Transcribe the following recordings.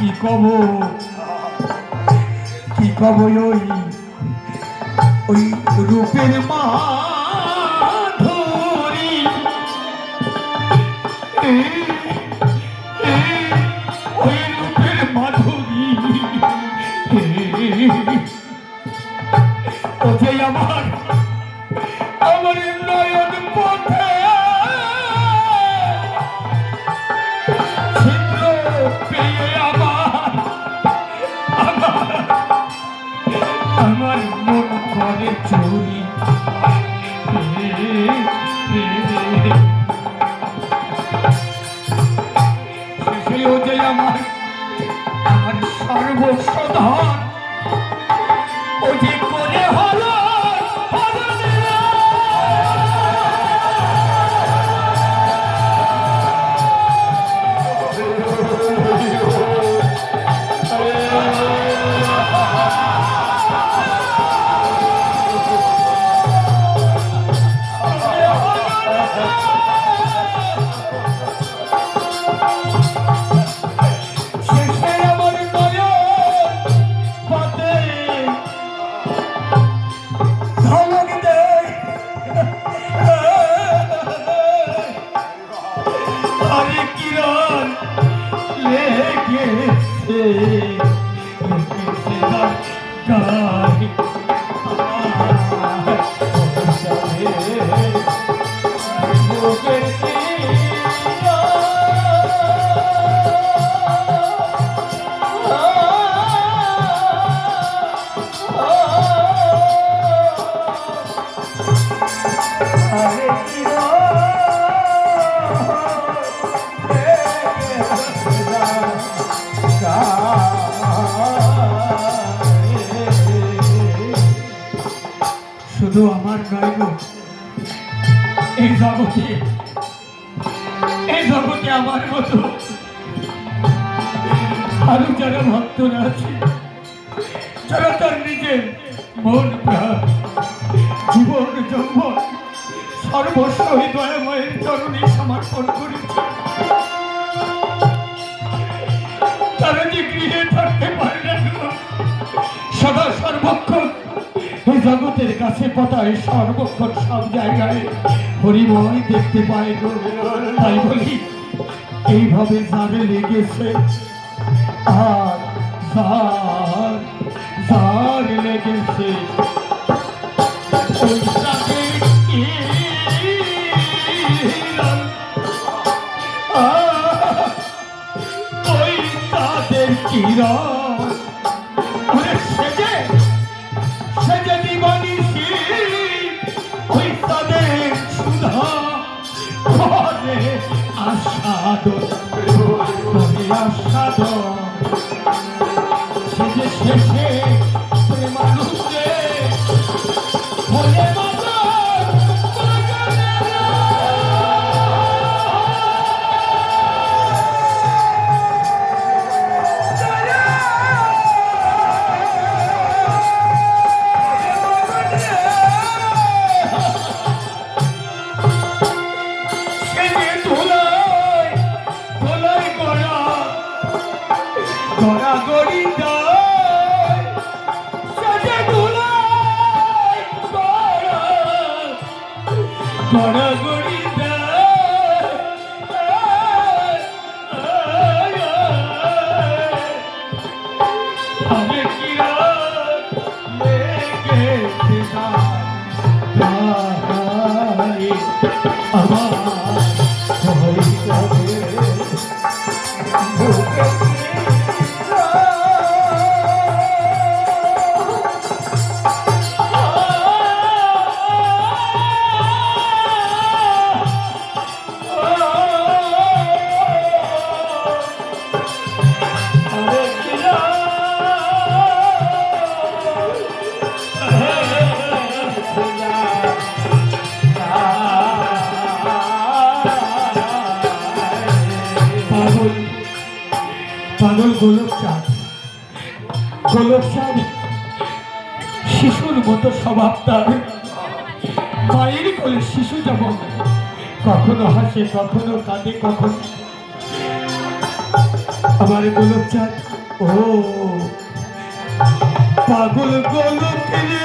কি কব? কি কব ওই ওই রূপের মা এ, আমার আমার শুধু আমার নয় গো। এই জগতে এই জগতে আমার মতো আরও যারা ভক্তরা আছে, যারা তার নিজের মন প্রাণ, জীবন যৌবন সর্বস্ব এই দয়াময়ের চরণে সমর্পণ করেছে জগতের কাছে পতায় সর্বক্ষণ সব জায়গায় হরিময় দেখতে পায় তাই বলি এইভাবে যারে লেগেছে। আর যার যার লেগেছে কিরণ, আস্বাদ করে আস্বাদ সেজে শেষে পাগল গোলক চাঁদ গোলক চাঁদ শিশুর মতো স্বভাব তার। মায়ের কোলে শিশু যেমন কখনো হাসে, কখনো কাঁদে, কখনো আমার গোলক চাঁদ ও পাগল গোলক রে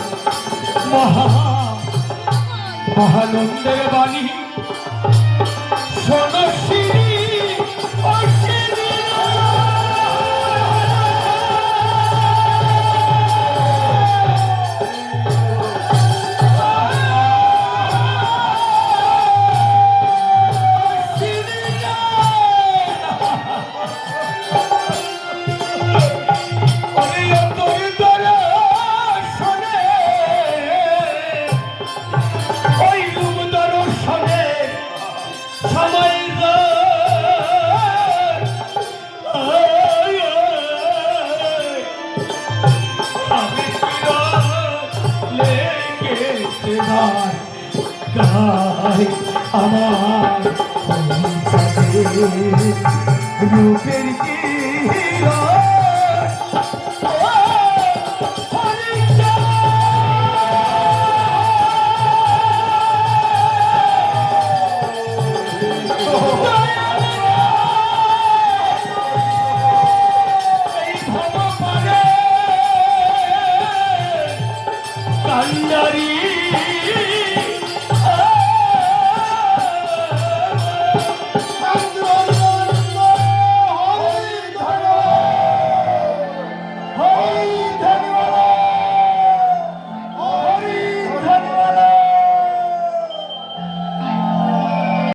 মহা মহানন্দের বাণী শোনো আমার রূপের